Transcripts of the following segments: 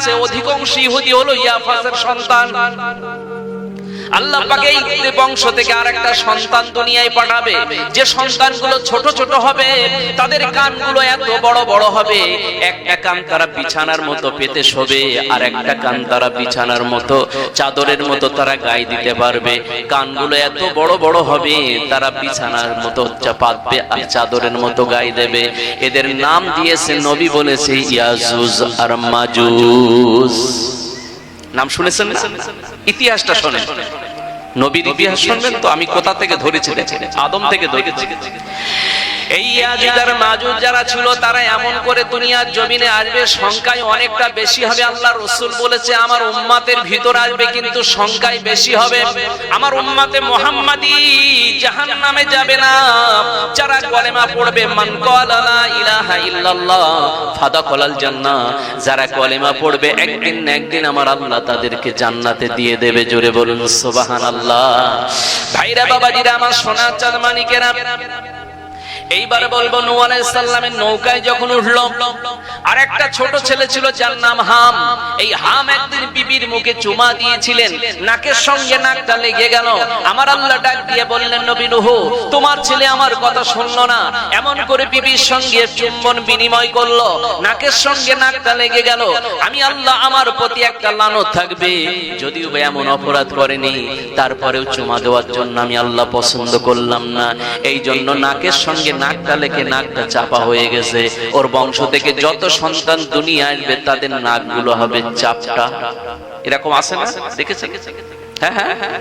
আছে অধিকাংশ ইহুদি হলো ইয়াফাসের সন্তান। আল্লাহ পাকে এই ইহুদি বংশ থেকে আরেকটা সন্তান দুনিয়ায় পাঠাবে। যে সন্তানগুলো ছোট ছোট হবে, তাদের কানগুলো এত বড় বড় হবে। একটা কান তারা বিছানার মতো পেতে শোবে, আর একটা কান তারা বিছানার মতো চাদরের মতো তারা গায়ে দিতে পারবে। কানগুলো এত বড় বড় হবে, তারা বিছানার মতো চাপাতবে আর চাদরের মতো গায়ে দেবে। এদের নাম দিয়েছে নবী বলেছে, ইয়াজুজ আর মাজুজ। নাম শুনেছেন? ইতিহাসটা শোনেন। নবীর ইতিহাস শুনবেন তো আমি কোথা থেকে ধরেছি আদম থেকে ধরেছি। এই ইয়াজুজ আর মাজুজ যারা ছিল, তারা এমন করে দুনিয়ার জমিনে আসবে অনেকটা বেশি হবে। আল্লাহ রসুল বলেছে, আমার উম্মাতের ভিতর আসবে কিন্তু বেশি হবে। আমার কলেমা পড়বে যারা কলেমা পড়বে, একদিন একদিন আমার আল্লাহ তাদেরকে জান্নাতে দিয়ে দেবে। জোরে বলুন, সুবহানাল্লাহ। ভাইরা, বাবাজিরা, আমার সোনার চাঁদ মানিকেরা এইবার বলব, নূহ আলাইহিস নৌকায় যখন উঠল আর একটা ছোট ছেলে ছিল যার নাম হাম। এই হাম একদিন বিবির মুখে চুমা দিয়েছিলেন, নাকের সঙ্গে নাকটা লেগে গেল। আমার আল্লাহ ডাক দিয়ে বললেন, নবী নূহ, তোমার ছেলে আমার কথা শুনলো না। এমন করে বিবির সঙ্গে চুম্বন বিনিময় করল, নাকের সঙ্গে নাকটা লেগে গেল। আমি আল্লাহ, আমার প্রতি একটা লানত থাকবে। যদিও এমন অপরাধ করেনি, তারপরেও চুমা দেওয়ার জন্য আমি আল্লাহ পছন্দ করলাম না। এই জন্য নাকের সঙ্গে নাকটা লেখে নাকটা চাপা হয়ে গেছে। ওর বংশ থেকে যত সন্তান দুনিয়া আসবে তাদের নাকগুলো হবে চাপটা। এরকম আছে না? দেখেছেন? হ্যাঁ হ্যাঁ হ্যাঁ,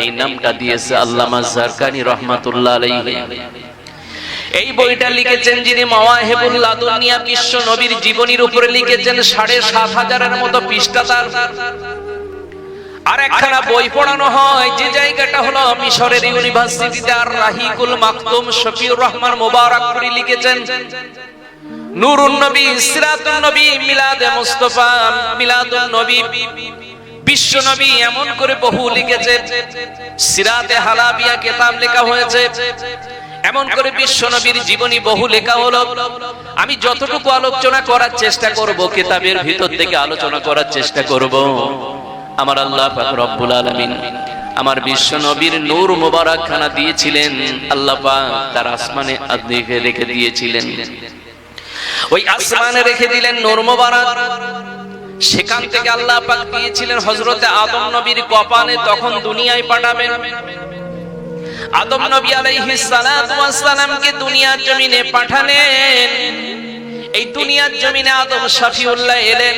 এই নামটা দিয়েছে আল্লামা জারকানি এই বইটা লিখেছেন যিনি জীবনীর উপরে লিখেছেন সাড়ে সাত হাজারের মতো পৃষ্ঠা তার। আর একখানা বই পড়ানো হয় যে জায়গাটা হলো মিশরের ইউনিভার্সিটিতে আর রাহিকুল মাকতুম শফিউর রহমান মোবারকপুরি লিখেছেন নুরুন নবী সিরাতুন নবী মিলাদে মুস্তাফা মিলাদুন নবী বিশ্ব নবী এমন করে বহু লিখেছে সিরাতে হালাবিয়া কিতাব লেখা হয়েছে এমন করে বিশ্ব নবীর জীবনী বহু লেখা হলো। আমি যতটুকু আলোচনা করার চেষ্টা করব কিতাবের ভিতর থেকে আলোচনা করার চেষ্টা করব। আমার আল্লাহ রব্বুল আলামিন আমার বিশ্ব নবীর নূর মোবারক খানা দিয়েছিলেন। আল্লাহ তার আসমানে আদিকে রেখে দিয়েছিলেন। ওই আসমানে রেখে দিলেন নূর মোবারক। সেখান থেকে আল্লাহ পাক দিয়েছিলেন হযরতে আদম নবীর কপালে, তখন দুনিয়ায় পাঠাবেন। আদম নবী আলাইহিস সালাতু ওয়াস সালামকে দুনিয়ার জমিনে পাঠালেন। এই দুনিয়ার জমিনে আদম শফিউল্লাহ এলেন।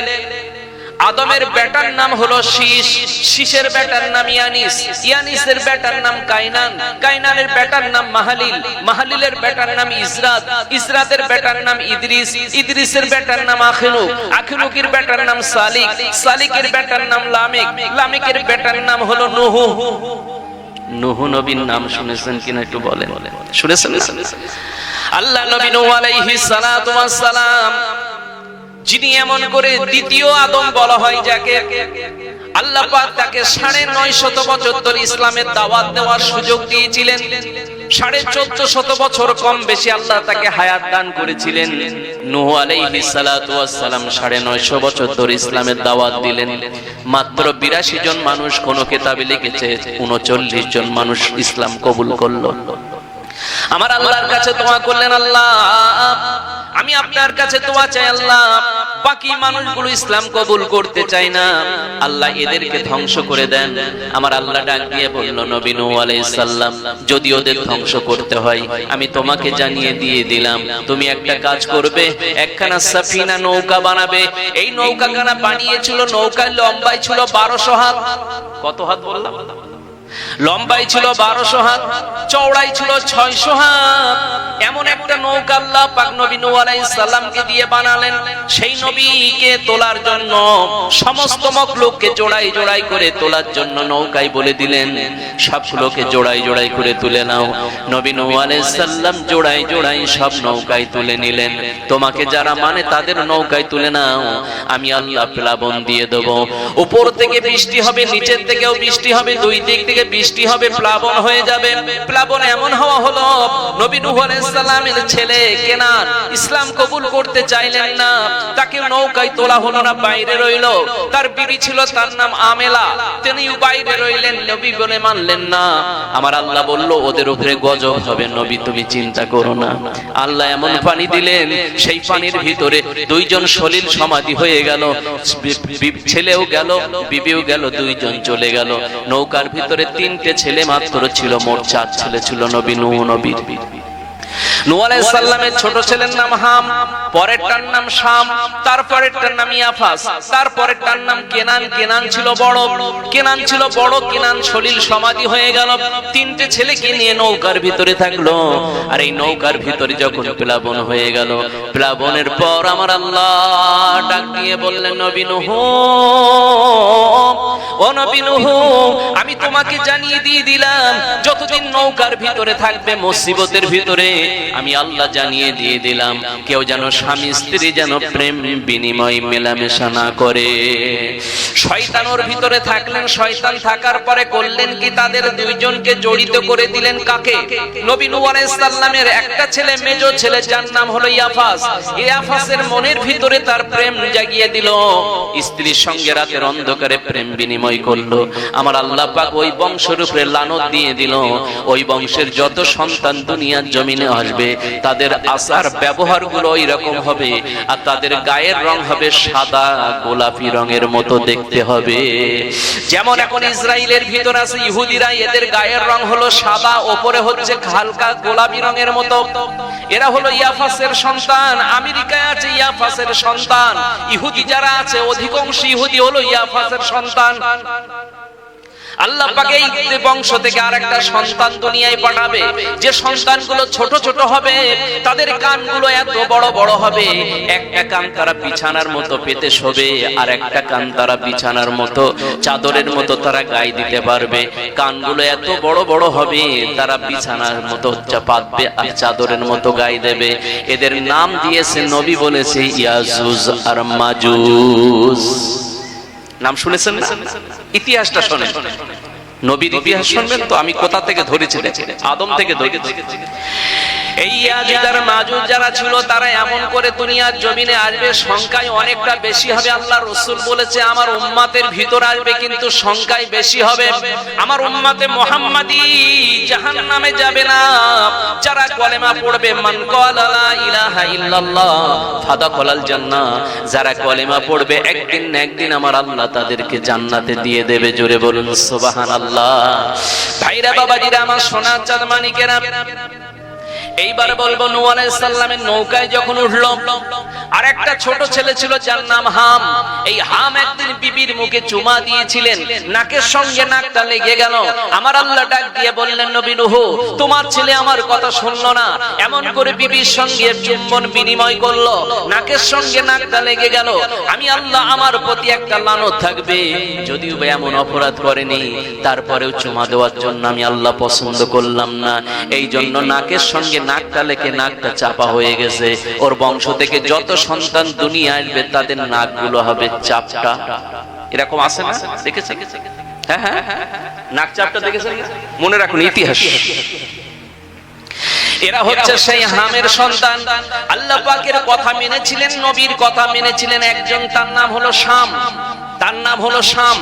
আদমের বেটার নাম হলো শীষ শীষের বেটার নাম ইয়ানিস ইয়ানিসের বেটার নাম কাইনান কাইনানের বেটার নাম মাহালিল মাহালিলের বেটার নাম ইসরাত ইসরাতের বেটার নাম ইদ্রিস ইদ্রিসের বেটার নাম আখিলুক আখিলুকের বেটার নাম সালিক সালিকের বেটার নাম লামিক লামিকের বেটার নাম হলো নুহু নুহু নবীর নাম শুনেছেন কিনা একটু বলেন শুনেছেন আল্লাহ নবী নূহ আলাইহিস সালাতু ওয়াস সালাম যিনি এমন করে দ্বিতীয় আদম বলা হয় যাকে আল্লাহ তাকে সাড়ে নয় শত বছর ধরে ইসলামের দাওয়াত দেওয়ার সুযোগ দিয়েছিলেন। সাড়ে চোদ্দ শত বছর কম বেশি আল্লাহ তাকে হায়াত দান করেছিলেন। নূহ ওয়াস সালাম সাড়ে নয়শো বছর ধরে ইসলামের দাওয়াত দিলেন। মাত্র বিরাশি জন মানুষ কোন কেতাবে লিখেছে, উনচল্লিশ জন মানুষ ইসলাম কবুল করল। আমার আল্লাহর কাছে দোয়া করলেন, আল্লাহ আমি আপনার কাছে দোয়া চাই আল্লাহ। বাকি মানুষগুলো ইসলাম কবুল করতে চায় না। আল্লাহ এদেরকে ধ্বংস করে দেন। আমার আল্লাহ ডাক দিয়ে বলল, নবী নূহ আলাইহিস সালাম, যদি ওদের ধ্বংস করতে হয়, আমি তোমাকে জানিয়ে দিয়ে দিলাম। তুমি একটা কাজ করবে, একখানা সাফিনা নৌকা বানাবে। এই নৌকাখানা বানিয়েছিল? নৌকার লম্বাই ছিল বারোশো হাত। কত হাত বললাম? লম্বাই ছিল বারোশো হাত, চওড়াই ছিল ছয়শো হাত। এমন একটা নৌকা আল্লাহ পাক নবী নূহ আলাইহিস সালামকে দিয়ে বানালেন। সেই নবীকে তোলার জন্য সমস্ত মখলুককে জোড়াই জোড়াই করে তোলার জন্য নৌকায় বলে দিলেন। সবগুলোকে জোড়াই জোড়াই করে তুলে নাও। নবী নূহ আলাইহিস সালাম জোড়াই জোড়াই সব নৌকায় তুলে নিলেন। তোমাকে যারা মানে তাদের নৌকায় তুলে নাও। আমি আল্লাহ প্লাবন দিয়ে দেব। উপর থেকে বৃষ্টি হবে, নিচের থেকেও বৃষ্টি হবে, দুই দিক থেকে বৃষ্টি হবে, প্লাবন হয়ে যাবে। প্লাবন এমন হওয়া হলো, নবী নূহ আলাইহিস সালামের ছেলে কেনান ইসলাম কবুল করতে চাইলেন না। তাকে নৌকায় তোলা হলো না, বাইরে রইল। তার বিবি ছিল, তার নাম আমেলা। তিনি বাইরে রইলেন, নবী বলে মানলেন না। আমার আল্লাহ বলল, ওদের উপরে গজব হবে, নবী, তুমি চিন্তা করো না। আল্লাহ এমন পানি দিলেন, সেই পানির ভিতরে দুইজন সলিল সমাধি হয়ে গেল। ছেলেও গেল, বিবিও গেল, দুইজন চলে গেল। নৌকার ভিতরে তিনটে ছেলে মাত্র ছিল, মোট চার ছেলে ছিল নবী নূহ নবীর ছোট ছেলের নাম হাম, পরেরটার নাম শাম, তারপরেরটার নাম ইয়াফাস, তারপরেরটার নাম কেনান কেনান ছিল বড়, কেনান ছিল বড়, কেনান সলিল সমাধি হয়ে গেল। তিনটে ছেলেকে নিয়ে নৌকার ভিতরে থাকল। আর এই নৌকার ভিতরে যখন প্লাবন হয়ে গেল, প্লাবনের পর আমার আল্লাহ ডাক দিয়ে বললেন, নবী নূহ ও নবী আমি তোমাকে জানিয়ে দিয়ে দিলাম যতদিন নৌকার ভিতরে থাকবে, মুসিবতের ভিতরে। আমি আল্লাহ জানিয়ে দিয়ে দিলাম, কেউ যেন স্বামী স্ত্রী যেন প্রেম বিনিময় মেলামেশা না করে। শয়তানোর ভিতরে থাকলেন, শয়তান থাকার পরে করলেন কি? তাদের দুইজনকে জড়িত করে দিলেন কাকে? নবী নূহ আলাইহিস সালামের একটা ছেলে, মেজো ছেলে, যার নাম হলো ইয়াফাস। ইয়াফাসের মনের ভিতরে তার প্রেম জাগিয়ে দিল। স্ত্রীর সঙ্গে রাতের অন্ধকারে প্রেম বিনিময় করল। আমার আল্লাহ পাক ওই বংশের উপরে লানত দিয়ে দিল। ওই বংশের যত সন্তান দুনিয়ার জমিনে আসবে, তাদের আচার ব্যবহারগুলো ওই রকম হবে, আর তাদের গায়ের রং হবে সাদা, গোলাপি রঙের মতো দেখতে হবে। যেমন এখন ইসরায়েলের ভিতর আছে ইহুদিরা, এদের গায়ের রং হলো সাদা, ওপরে হচ্ছে হালকা গোলাপি রঙের মতো। এরা হলো ইয়াফাসের সন্তান, আমেরিকায় আছে ইয়াফাসের সন্তান, ইহুদি যারা আছে অধিকাংশ ইহুদি হলো ইয়াফাসের সন্তান। আল্লাহ পাকে এই বংশ থেকে আরেকটা সন্তান দুনিয়ায় পাঠাবে। যে সন্তানগুলো ছোট ছোট হবে, তাদের কানগুলো এত বড় বড় হবে। একটা কান তারা বিছানার মতো পেতে শোবে, আর একটা কান তারা বিছানার মতো চাদরের মতো তারা গায়ে দিতে পারবে। কানগুলো এত বড় বড় হবে, তারা বিছানার মতো পাতবে আর চাদরের মতো গায়ে দেবে। এদের নাম দিয়েছে নবী বলেছে ইয়াজুজ আর মাজুজ। নাম শুনেছেন ইতিহাসটা শোনেন। নবীর ইতিহাস শুনবেন তো আমি কোথা থেকে ধরেছি আদম থেকে ধরেছি এই আর মাজুজ যারা ছিল তারা এমন করে দুনিয়ার জমিনে আসবে সংখ্যায় অনেকটা বেশি হবে আল্লাহ রসুল বলেছে আমার উম্মাতের ভিতর আসবে কিন্তু সংখ্যায় বেশি হবে। আমার উম্মাতে মোহাম্মদী জাহান নামে যাবে না। যারা কলেমা পড়বে মান ক্বালা লা ইলাহা ইল্লাল্লাহ ফাদাখালাল জান্নাহ। যারা কলেমা পড়বে একদিন একদিন আমার আল্লাহ তাদেরকে জান্নাতে দিয়ে দেবে। জোরে বলুন সুবহানাল্লাহ। ভাইরা বাবাজিরা আমার সোনার চাঁদ মানিকেরা এইবার বলব নূহ আলাইহিস সালামের নৌকায় যখন উঠল আর একটা ছোট ছেলে ছিল যার নাম হাম। এই হাম একদিন বিবির মুখে চুমা দিয়েছিলেন। নাকের সঙ্গে নাকটা লেগে গেল। আমার আল্লাহ ডাক দিয়ে বললেন নবী নূহ তোমার ছেলে আমার কথা শুনলো না। এমন করে বিবির সঙ্গে চুম্বন বিনিময় করল। নাকের সঙ্গে নাকটা লেগে গেল। আমি আল্লাহ আমার প্রতি একটা লানত থাকবে। যদিও বা এমন অপরাধ করেনি তারপরেও চুমা দেওয়ার জন্য আমি আল্লাহ পছন্দ করলাম না। এই জন্য নাকের সঙ্গে নাকটা লেগে নাকটা চাপা হয়ে গেছে। ওর বংশ থেকে যত সন্তান দুনিয়া আসবে তাদের নাকগুলো হবে চাপটা। এরকম আছে না? দেখেছে হ্যাঁ হ্যাঁ হ্যাঁ, নাক চাপটা দেখেছেন? মনে রাখুন ইতিহাস। এরা হচ্ছে সেই হামের সন্তান। আল্লাহ পাকের কথা মেনেছিলেন নবীর কথা মেনেছিলেন। একজন তার নাম হলো শাম। তার নাম হলো শাম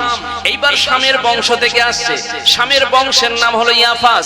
এইবার শামের বংশ থেকে আসছে শামের বংশের নাম হলো ইয়াফাস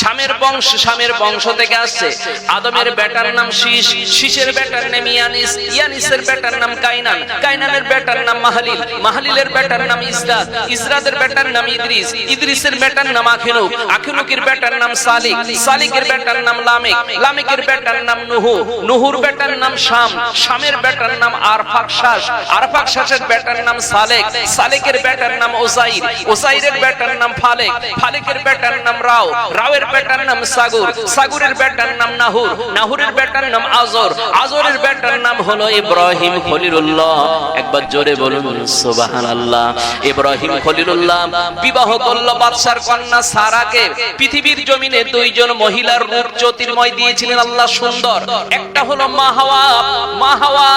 শামের বংশ শামের বংশ থেকে আসছে আদমের বেটার নাম শীষ শীষের বেটার নাম ইয়ানিস ইয়ানিসের বেটার নাম কাইনান কাইনানের বেটার নাম মাহালিল মাহালিলের বেটার নাম ইসরাত ইসরাতের বেটার নাম ইদ্রিস ইদ্রিসের বেটার নাম আখিনুক আখিনুকের বেটার নাম সালিক সালিকের বেটার নাম লামেক লামেকের বেটার নাম নুহু নুহুর বেটার নাম শাম শামের বেটার নাম আরফাকশাস আরফাকশাসের বেটার নাম সালেক সালেকের বেটার নাম ওসাইর ওসাইরের বেটার নাম ফালেক। ফালেকের বেটার নাম রাও। রাওয়ের বেটার নাম সাগুর। সাগুরের বেটার নাম নাহুর। নাহুরের বেটার নাম আজর। আজরের বেটার নাম হলো ইব্রাহিম খলিলুল্লাহ। একবার জোরে বলুন, সুবহানাল্লাহ। ইব্রাহিম খলিলুল্লাহ, বিবাহ করল বাদশার কন্যা সারাকে। পৃথিবীর জমিনে দুইজন মহিলার রূপ জ্যোতির্ময় দিয়েছিলেন আল্লাহ সুন্দর। একটা হলো মা হাওয়া। মা হাওয়া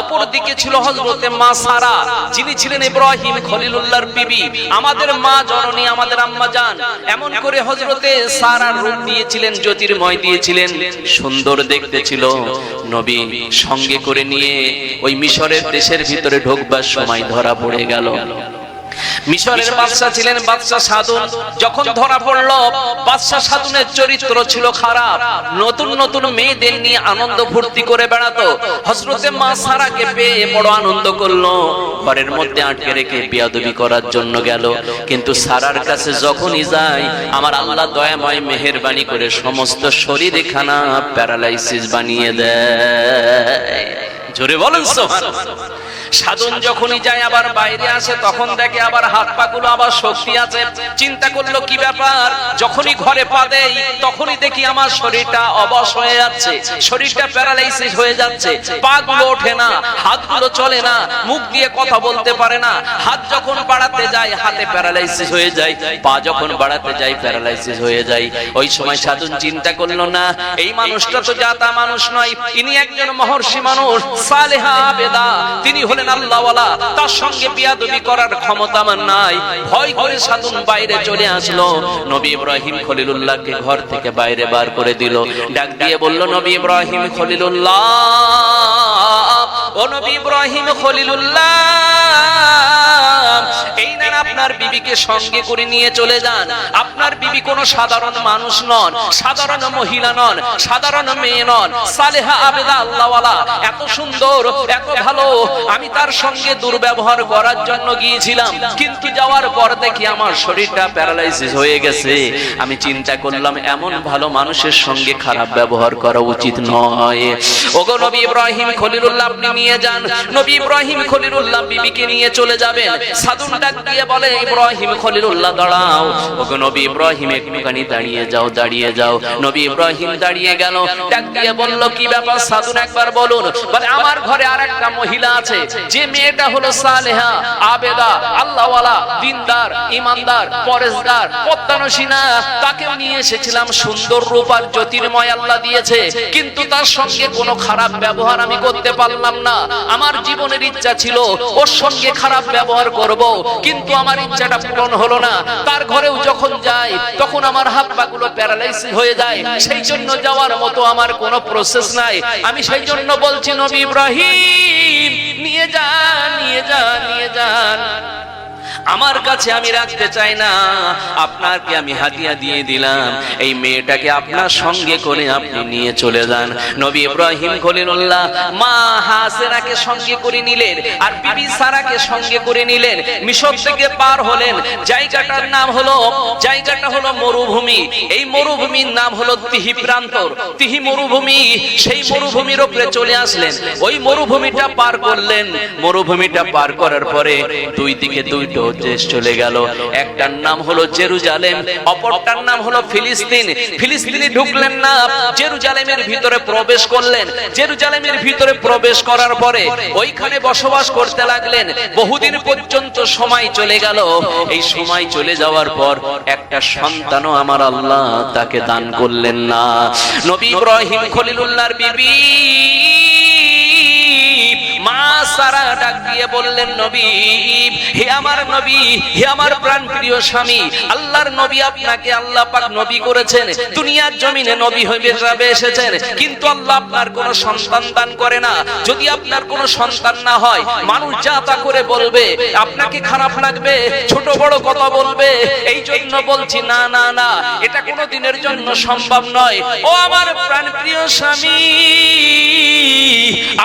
অপর দিকে ছিল হযরতে মা সারা। যিনি ছিলেন ছিলেন ইব্রাহিম খলিলুল্লাহর বিবি। আমাদের মা জননী, আমাদের আম্মা জান। এমন করে হজরতে সারার রূপ দিয়েছিলেন, জ্যোতির্ময় দিয়েছিলেন। সুন্দর দেখতে ছিল। নবী সঙ্গে করে নিয়ে ওই মিশরের দেশের ভিতরে ঢোকবার সময় ধরা পড়ে গেল। মিশরের বাদশা ছিলেন বাদশা সাধুন। যখন ধরা পড়ল বাদশা সাধুনের চরিত্র ছিল খারাপ। নতুন নতুন মেয়েদের নিয়ে আনন্দ ফুর্তি করে বেড়াতো। হজরতে মা সারাকে পেয়ে বড় আনন্দ করল। ঘরের মধ্যে আটকে রেখে বিয়াদবি করার জন্য গেল। কিন্তু সারার কাছে যখনই যায় আমার আল্লাহ দয়াময় মেহেরবানি করে সমস্ত শরীর খানা প্যারালাইসিস বানিয়ে দেয়। জোরে বলেন সুবহানাল্লাহ। সাধন যখনই যায় আবার বাইরে আসে, তখন দেখে আবার হাত পা গুলো আবার শক্তি আছে। চিন্তা করল কি ব্যাপার? যখনই ঘরে পা দেই, তখনই দেখি আমার শরীরটা অবশ হয়ে যাচ্ছে। শরীরটা প্যারালাইসিস হয়ে যাচ্ছে। পা গুলো ওঠে না হাতগুলো চলে না, মুখ দিয়ে কথা বলতে পারে না। হাত যখন বাড়াতে যায়, হাতে প্যারালাইসিস হয়ে যায়। পা যখন বাড়াতে যায়, প্যারালাইসিস হয়ে যায়। ওই সময় সাধন চিন্তা করল না, এই মানুষটা তো জাতা মানুষ নয়, ইনি একজন মহর্ষি মানুষ, সালেহা আবেদা। তিনি হলেন আল্লাহওয়ালা, তার সঙ্গে বিয়াদবি করার ক্ষমতা আমার নাই। ভয় করে সাধন বাইরে চলে আসলো। নবী ইব্রাহিম খলিলুল্লাহকে ঘর থেকে বাইরে বার করে দিল। ডাক দিয়ে বলল, নবী ইব্রাহিম খলিলুল্লাহ ও নবী ইব্রাহিম আপনার বিবিকে সঙ্গে করে নিয়ে চলে যান। আপনার বিবি সাধারণ মানুষ নন, সাধারণ মহিলা নন, সাধারণ মেয়ে নন। সালেহা আবেদা আল্লাহওয়ালা, এত সুন্দর, এত ভালো। আমি তার সঙ্গে দুর্ব্যবহার করার জন্য গিয়েছিলাম, কিন্তু যাওয়ার পর দেখি আমার শরীরটা প্যারালাইসিস হয়ে গেছে। আমি চিন্তা করলাম, এমন ভালো মানুষের সঙ্গে খারাপ ব্যবহার করা উচিত নয়। ওগো নবী ইব্রাহিম খলিলুল্লাহ, আপনি নিয়ে যান। নবী ইব্রাহিম খলিলুল্লাহ বিবিকে নিয়ে চলে যাবেন। সাধুন ডাক দিয়ে বলে, ইব্রাহিম খলিলুল্লাহ, দাঁড়াও। ওগো নবী ইব্রাহিম, একটুখানি দাঁড়িয়ে যাও দাঁড়িয়ে যাও। নবী ইব্রাহিম দাঁড়িয়ে গেল। ডাক দিয়ে বলল, কি ব্যাপার সাধুন একবার বলুন। বলে, আমার ঘরে আর একটা মহিলা আছে। যে মেয়েটা হলো সালেহা, আবেদা, আল্লাহওয়ালা, দিনদার, ইমানদার, পরেশদার, পদ্মানসিনা। তাকে নিয়ে এসেছিলাম সুন্দর রূপ আর জ্যোতির্ময় আল্লাহ দিয়েছে। কিন্তু তার সঙ্গে কোনো খারাপ ব্যবহার আমি করতে পারলাম না। আমার জীবনের ইচ্ছা ছিল ওর সঙ্গে খারাপ ব্যবহার করব, কিন্তু আমার ইচ্ছাটা পূরণ হলো না। তার ঘরেও যখন যাই, তখন আমার হাত পা গুলো প্যারালাইসিস হয়ে যায়। সেই জন্য যাওয়ার মতো আমার কোনো প্রসেস নাই। আমি সেই জন্য বলছি, নবী ইব্রাহিম, নিয়ে যান নিয়ে যান নিয়ে যান আমার কাছে আমি রাখতে চাই না। আপনাকে আমি হাতিয়া দিয়ে দিলাম। এই মেয়েটাকে আপনার সঙ্গে করে আপনি নিয়ে চলে যান। নবী ইব্রাহিম খলিলুল্লাহ মা হাসেরাকে সঙ্গে করে নিলেন আর বিবি সারাকে সঙ্গে করে নিলেন। মিশর থেকে পার হলেন। জায়গাটার নাম হলো, জায়গাটা হলো মরুভূমি। এই মরুভূমির নাম হলো তিহি প্রান্তর। তিহি মরুভূমি, সেই মরুভূমির উপরে চলে আসলেন। ওই মরুভূমিটা পার করলেন। মরুভূমিটা পার করার পরে দুই দিকে দুইটো দেশ চলে গেল। একটার নাম হলো জেরুজালেম, অপরটার নাম হলো ফিলিস্তিন। ফিলিস্তিনে ঢুকলেন না, জেরুজালেমের ভিতরে প্রবেশ করলেন। জেরুজালেমের ভিতরে প্রবেশ করার পরে ওইখানে বসবাস করতে লাগলেন। বহুদিন পর্যন্ত সময় চলে গেল। এই সময় চলে যাওয়ার পর একটা সন্তানও আমার আল্লাহ তাকে দান করলেন না। নবী ইব্রাহিম খলিলুল্লাহর বিবি সারা ডাক দিয়ে বললেন, নবী, হে আমার নবী, হে আমার প্রাণ প্রিয় স্বামী, আল্লাহর নবী আপনাকে আল্লাহ পাক নবী করেছেন। দুনিয়ার জমিনে নবী হয়ে যাবে এসেছেন। কিন্তু আল্লাহ আপনার কোনো সন্তান দান করে না। যদি আপনার কোনো সন্তান না হয়, মানুষ যা তা করে বলবে, আপনাকে খারাপ লাগবে, ছোট বড় কথা বলবে। এই জন্য বলছি, না না না, এটা কোনো দিনের জন্য সম্ভব নয়। ও আমার প্রাণ প্রিয় স্বামী,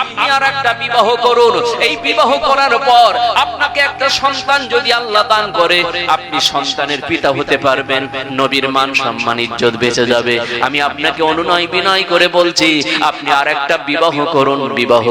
আপনি আর একটা বিবাহ করুন। এই বিবাহ করার পর আপনাকে একটা সন্তান যদি আল্লাহ দান করে, আপনি সন্তানের পিতা হতে পারবেন। নবীর মান সম্মান, ইজ্জত বেঁচে যাবে। আমি আপনাকে অনুনয় বিনয় করে বলছি, আপনি আর একটা বিবাহ করুন। বিবাহ